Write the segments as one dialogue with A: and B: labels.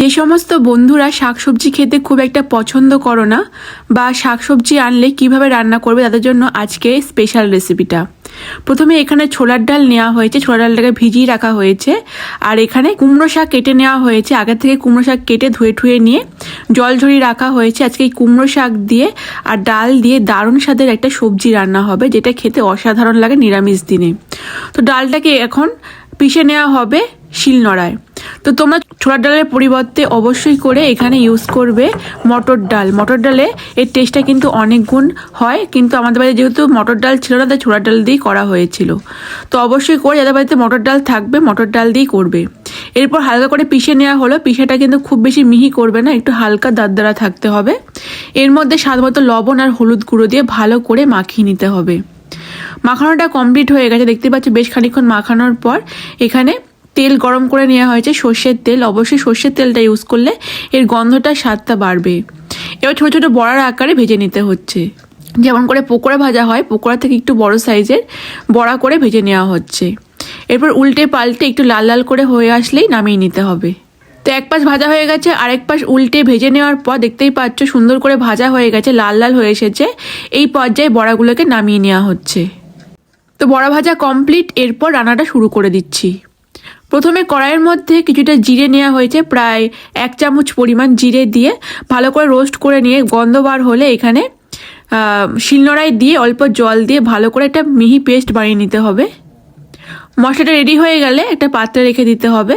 A: যে সমস্ত বন্ধুরা শাকসবজি খেতে খুব একটা পছন্দ করো না বা শাকসবজি আনলে কীভাবে রান্না করবে তাদের জন্য আজকে স্পেশাল রেসিপিটা প্রথমে এখানে ছোলার ডাল নেওয়া হয়েছে, ছোলার ডালটাকে ভিজিয়ে রাখা হয়েছে। আর এখানে কুমড়ো শাক কেটে নেওয়া হয়েছে আগে থেকে কুমড়ো শাক কেটে ধুয়ে ঠুয়ে নিয়ে জল ঝরিয়ে রাখা হয়েছে। আজকে এই কুমড়ো শাক দিয়ে আর ডাল দিয়ে দারুণ স্বাদের একটা সবজি রান্না হবে, যেটা খেতে অসাধারণ লাগে নিরামিষ দিনে। তো ডালটাকে এখন পিষে নেওয়া হবে শিলনোড়ায়। তো তোমরা ছোলার ডালের পরিবর্তে অবশ্যই করে এখানে ইউজ করবে মটর ডাল। মটর ডালে এর টেস্টটা কিন্তু অনেক গুণ হয়, কিন্তু আমাদের বাড়িতে যেহেতু মটর ডাল ছিল না, তাই ছোলার ডাল দিয়েই করা হয়েছিল। তো অবশ্যই করে যাদের বাড়িতে মটর ডাল থাকবে, মটর ডাল দিয়েই করবে। এরপর হালকা করে পিষে নেওয়া হলো, পিষেটা কিন্তু খুব বেশি মিহি করবে না, একটু হালকা দারদারা থাকতে হবে। এর মধ্যে স্বাদ মতো লবণ আর হলুদ গুঁড়ো দিয়ে ভালো করে মাখিয়ে নিতে হবে। মাখানোটা কমপ্লিট হয়ে গেছে। দেখতে পাচ্ছ বেশ খানিক্ষণ মাখানোর পর এখানে তেল গরম করে নেওয়া হয়েছে, সর্ষের তেল। অবশ্যই সর্ষের তেলটা ইউজ করলে এর গন্ধটা, স্বাদটা বাড়বে। এবার ছোটো ছোটো বড়ার আকারে ভেজে নিতে হচ্ছে। যেমন করে পকোড়া ভাজা হয়, পকোড়া থেকে একটু বড় সাইজের বড়া করে ভেজে নেওয়া হচ্ছে। এরপর উল্টে পাল্টে একটু লাল লাল করে হয়ে আসলেই নামিয়ে নিতে হবে। তো এক পাশ ভাজা হয়ে গেছে, আরেক পাশ উল্টে ভেজে নেওয়ার পর দেখতেই পাচ্ছ সুন্দর করে ভাজা হয়ে গেছে, লাল লাল হয়ে এসেছে। এই পর্যায়ে বড়াগুলোকে নামিয়ে নেওয়া হচ্ছে। তো বড়া ভাজা কমপ্লিট এরপর রান্নাটা শুরু করে দিচ্ছি। প্রথমে কড়াইয়ের মধ্যে কিছুটা জিরে নেওয়া হয়েছে, প্রায় এক চামচ পরিমাণ জিরে দিয়ে ভালো করে রোস্ট করে নিয়ে গন্ধ বার হলে এখানে শিলনোড়ায় দিয়ে অল্প জল দিয়ে ভালো করে একটা মিহি পেস্ট বানিয়ে নিতে হবে। মশলাটা রেডি হয়ে গেলে একটা পাত্রে রেখে দিতে হবে।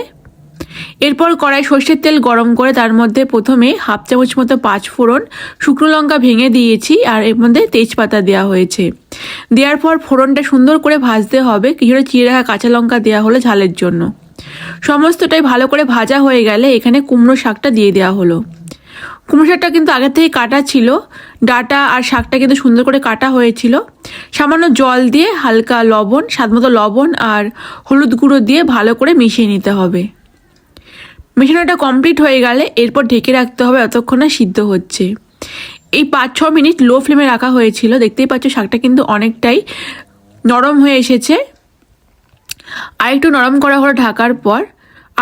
A: এরপর কড়াই সর্ষের তেল গরম করে তার মধ্যে প্রথমে হাফ চামচ মতো পাঁচ ফোড়ন শুকনো লঙ্কা ভেঙে দিয়েছি আর এর মধ্যে তেজপাতা দেওয়া হয়েছে। দেওয়ার পর ফোড়নটা সুন্দর করে ভাজতে হবে। কিছুটা চিড়ে রাখা কাঁচা লঙ্কা দেওয়া হলো ঝালের জন্য। সমস্তটাই ভালো করে ভাজা হয়ে গেলে এখানে কুমড়ো শাকটা দিয়ে দেওয়া হলো। কুমড়ো শাকটা কিন্তু আগে থেকে কাটা ছিল। ডাটা আর শাকটা কিন্তু সুন্দর করে কাটা হয়েছিল। সামান্য জল দিয়ে হালকা লবণ স্বাদমতো লবণ আর হলুদ গুঁড়ো দিয়ে ভালো করে মিশিয়ে নিতে হবে। মেশানোটা কমপ্লিট হয়ে গেলে এরপর ঢেকে রাখতে হবে অতক্ষণ সিদ্ধ হচ্ছে। এই পাঁচ, ছ মিনিট লো ফ্লেমে রাখা হয়েছিল। দেখতেই পাচ্ছ শাকটা কিন্তু অনেকটাই নরম হয়ে এসেছে। আর একটু নরম করা হলো ঢাকার পর।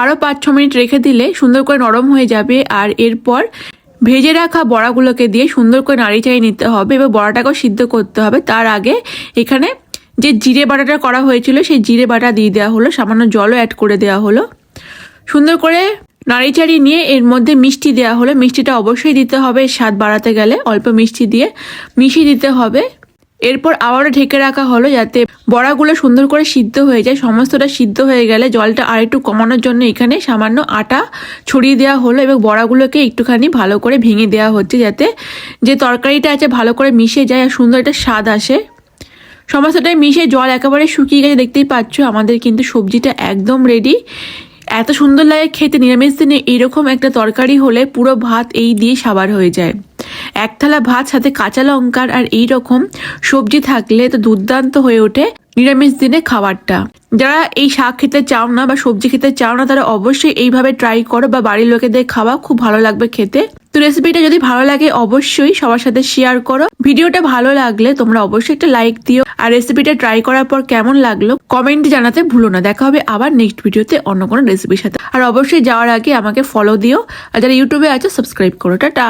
A: আরও পাঁচ, ছ মিনিট রেখে দিলে সুন্দর করে নরম হয়ে যাবে। আর এরপর ভেজে রাখা বড়াগুলোকে দিয়ে সুন্দর করে নাড়ি চাড়িয়ে নিতে হবে এবার বড়াটাকেও সিদ্ধ করতে হবে। তার আগে এখানে যে জিরে বাটাটা করা হয়েছিল, সেই জিরে বাটা দিয়ে দেওয়া হলো। সামান্য জলও অ্যাড করে দেওয়া হলো। সুন্দর করে নাড়িচাড়ি নিয়ে এর মধ্যে মিষ্টি দেওয়া হলো মিষ্টিটা অবশ্যই দিতে হবে। স্বাদ বাড়াতে গেলে অল্প মিষ্টি দিয়ে মিশিয়ে দিতে হবে। এরপর আবারও ঢেকে রাখা হলো যাতে বড়াগুলো সুন্দর করে সিদ্ধ হয়ে যায়। সমস্তটা সিদ্ধ হয়ে গেলে জলটা আরেকটু কমানোর জন্য এখানে সামান্য আটা ছড়িয়ে দেওয়া হলো এবং বড়াগুলোকে একটুখানি ভালো করে ভেঙে দেওয়া হচ্ছে যাতে যে তরকারিটা আছে ভালো করে মিশে যায় আর সুন্দর একটা স্বাদ আসে। সমস্তটাই মিশে জল একেবারে শুকিয়ে গেছে। দেখতেই পাচ্ছ, আমাদের কিন্তু সবজিটা একদম রেডি এত সুন্দর লাগে খেতে, নিরামিষ দিনে এরকম একটা তরকারি হলে পুরো ভাত এই দিয়ে সাবার হয়ে যায়। এক থালা ভাত, সাথে কাঁচা লঙ্কার আর এই রকম সবজি থাকলে তো দুর্দান্ত হয়ে ওঠে। নিরামিষ দিনে খাবারটা। যারা এই শাক খেতে চাও না বা সবজি খেতে চাও না, তারা অবশ্যই এইভাবে ট্রাই করো বা বাড়ির লোকেদের খাওয়া খুব ভালো লাগবে খেতে। তো রেসিপিটা যদি ভালো লাগে অবশ্যই সবার সাথে শেয়ার করো। ভিডিওটা ভালো লাগলে তোমরা অবশ্যই একটা লাইক দিও। আর রেসিপিটা ট্রাই করার পর কেমন লাগল কমেন্ট জানাতে ভুলো না। দেখা হবে আবার নেক্সট ভিডিওতে অন্য কোনো রেসিপির সাথে। আর অবশ্যই যাওয়ার আগে আমাকে ফলো দিও। আর যারা ইউটিউবে আছো সাবস্ক্রাইব করো। টাটা!